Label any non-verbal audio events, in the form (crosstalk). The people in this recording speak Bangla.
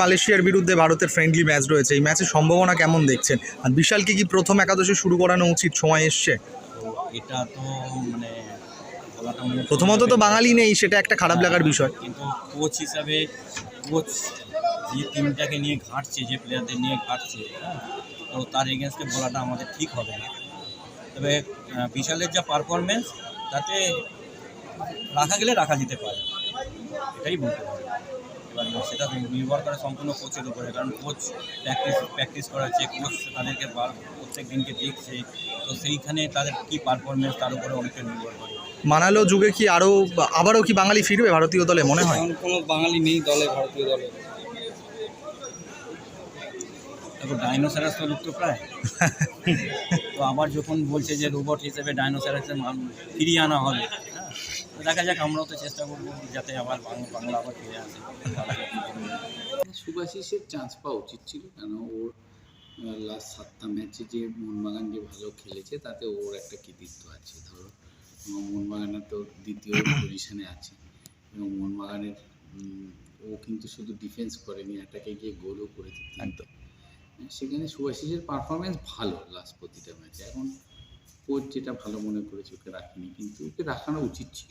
মালয়েশিয়ার বিরুদ্ধে ভারতের ফ্রেন্ডলি ম্যাচ রয়েছে। এই ম্যাচের সম্ভাবনা কেমন দেখছেন? আর বিশালকে কি প্রথম একাদশে শুরু করানো উচিত? সময় এসছে। এটা তো মানে প্রথমত তো বাঙালি নেই সেটা একটা খারাপ লাগার বিষয়। কিন্তু কোচ হিসাবে কোচ যে টিমটাকে নিয়ে ঘাটছে যে প্লেয়ারদের নিয়ে ঘাটছে হ্যাঁ, তো তার এগেনস্টে বলাটা আমাদের ঠিক হবে না। তবে বিশালের যা পারফরমেন্স তাতে রাখা গেলে রাখা যেতে পারে। এটাই বলতে পারি। সেটা নির্ভর করে সম্পূর্ণ কোচের উপরে। কারণ কোচ প্র্যাকটিস প্র্যাকটিস করাচ্ছে কোচ তাদেরকে বার- প্রত্যেক দিনকে দেখছে তো সেইখানে তাদের কী পারফরমেন্স তার উপরে অনেকটা নির্ভর করে। মানালো যুগে কি আরও আবারও কি বাঙালি ফিরবে ভারতীয় দলে মনে হয়? কোনো বাঙালি নেই দলে ভারতীয় দলে। তারপর ডাইনোসরাস তো লুপ্ত প্রায়। (laughs) তো আবার যখন বলছে যে রোবট হিসেবে ডাইনোসরাসের ফিরিয়ে আনা হবে দেখা যাক আমরাও তো চেষ্টা করব যাতে আবার বাংলা আবার ফিরে আসে। সুভাশিসের চান্স পাওয়া উচিত ছিল কেন ওর লাস্ট সাতটা ম্যাচে যে মোহনবাগান যে ভালো খেলেছে তাতে ওর একটা কৃতিত্ব আছে। ধরো মোহনবাগানের তো দ্বিতীয় পজিশনে আছে। এবং মোহনবাগানের ও কিন্তু শুধু ডিফেন্স করেনি এটাকে গিয়ে গোলও করেছে তিনটে। সেখানে সুভাশিসের পারফরমেন্স ভালো লাস্ট প্রতিটা ম্যাচে এখন কোচ যেটা ভালো মনে করেছে ওকে রাখিনি কিন্তু ওকে রাখানো উচিত ছিল।